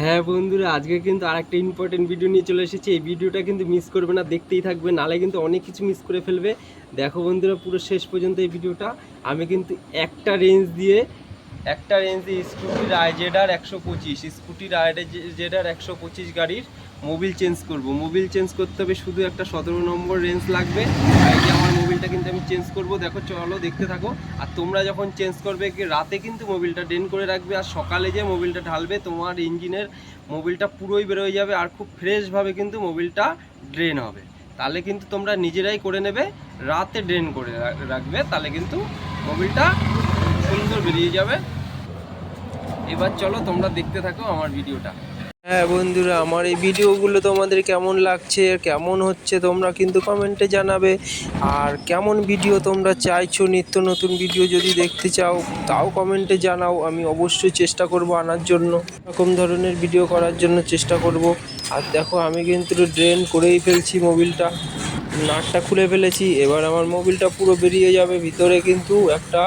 হ্যাঁ বন্ধুরা, আজকে কিন্তু আরেকটা ইম্পর্টেন্ট ভিডিও নিয়ে চলে এসেছি। এই ভিডিওটা কিন্তু মিস করবে না, দেখতেই থাকবে, নালে কিন্তু অনেক কিছু মিস করে ফেলবে। দেখো বন্ধুরা, পুরো শেষ পর্যন্ত এই ভিডিওটা আমি কিন্তু একটা রেঞ্জ দিয়ে, একটা রেঞ্জ দিয়ে স্কুটির আইজেডার একশো পঁচিশ স্কুটির আইজেডার একশো পঁচিশ গাড়ির মোবিল চেঞ্জ করব। মোবিল চেঞ্জ করতে হবে, শুধু একটা সতেরো নম্বর রেঞ্জ লাগবে। আর মোবিলটা কিন্তু আমি চেঞ্জ করব। দেখো, চলো, দেখতে থাকো। আর তোমরা যখন চেঞ্জ করবে কি রাতে কিন্তু মোবিলটা ড্রেন করে রাখবে। আর সকালে যে মোবিলটা ঢালবে, তোমার ইঞ্জিনের মোবিলটা পুরোই বেরোয় যাবে আর খুব ফ্রেশভাবে কিন্তু মোবিলটা ড্রেন হবে। তাহলে কিন্তু তোমরা নিজেরাই করে নেবে, রাতে ড্রেন করে রাখবে, তাহলে কিন্তু মোবিলটা সুন্দর বেরিয়ে যাবে। এবার চলো, তোমরা দেখতে থাকো আমার ভিডিওটা হ্যাঁ বন্ধুরা, আমার এই ভিডিওগুলো তোমাদের কেমন লাগছে, কেমন হচ্ছে তোমরা কিন্তু কমেন্টে জানাবে। আর কেমন ভিডিও তোমরা চাইছো, নিত্য নতুন ভিডিও যদি দেখতে চাও, তাও কমেন্টে জানাও, আমি অবশ্যই চেষ্টা করব আনার জন্য। এরকম ধরনের ভিডিও করার জন্য চেষ্টা করব। আর দেখো, আমি কিন্তু ড্রেন করেই ফেলছি মোবিলটা নাটটা খুলে ফেলেছি, এবার আমার মোবিলটা পুরো বেরিয়ে যাবে, ভিতরে কিন্তু একটা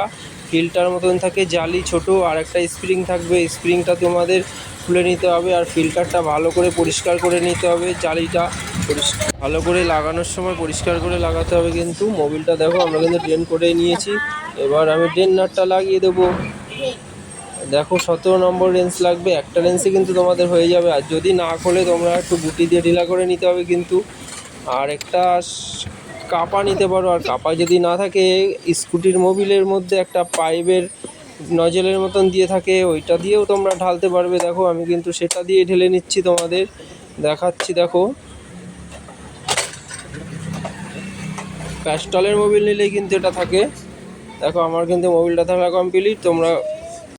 ফিল্টার মতন থাকে, জালি ছোট, আর একটা স্প্রিং থাকবে। স্প্রিংটা তোমাদের খুলে নিতে হবে, আর ফিল্টারটা ভালো করে পরিষ্কার করে নিতে হবে। জালিটা পরিষ্কার ভালো করে লাগানোর সময় পরিষ্কার করে লাগাতে হবে কিন্তু। মোবিলটা দেখো, আমরা কিন্তু ড্রেন করে নিয়েছি। এবার আমি ড্রেন নাটটা লাগিয়ে দেবো। দেখো, সতেরো নম্বর রেঞ্জ লাগবে। একটা রেঞ্জে কিন্তু তোমাদের হয়ে যাবে। আর যদি না খোলে, তোমরা একটু গুটি দিয়ে ঢিলা করে নিতে হবে কিন্তু। আর একটা কাপা নিতে পারো আর কাপা যদি না থাকে, স্কুটির মোবিলের মধ্যে একটা পাইপের নজলের মতন দিয়ে থাকে, ওইটা দিয়েও তোমরা ঢালতে পারবে। দেখো, আমি কিন্তু সেটা দিয়ে ঢেলে নিচ্ছি তোমাদের। দেখাচ্ছি, দেখো। ক্যাস্টলের মোবিল নিলেই কিন্তু এটা থাকে। দেখো, আমার কিন্তু মোবিলটা থাকা কমপ্লিট তোমরা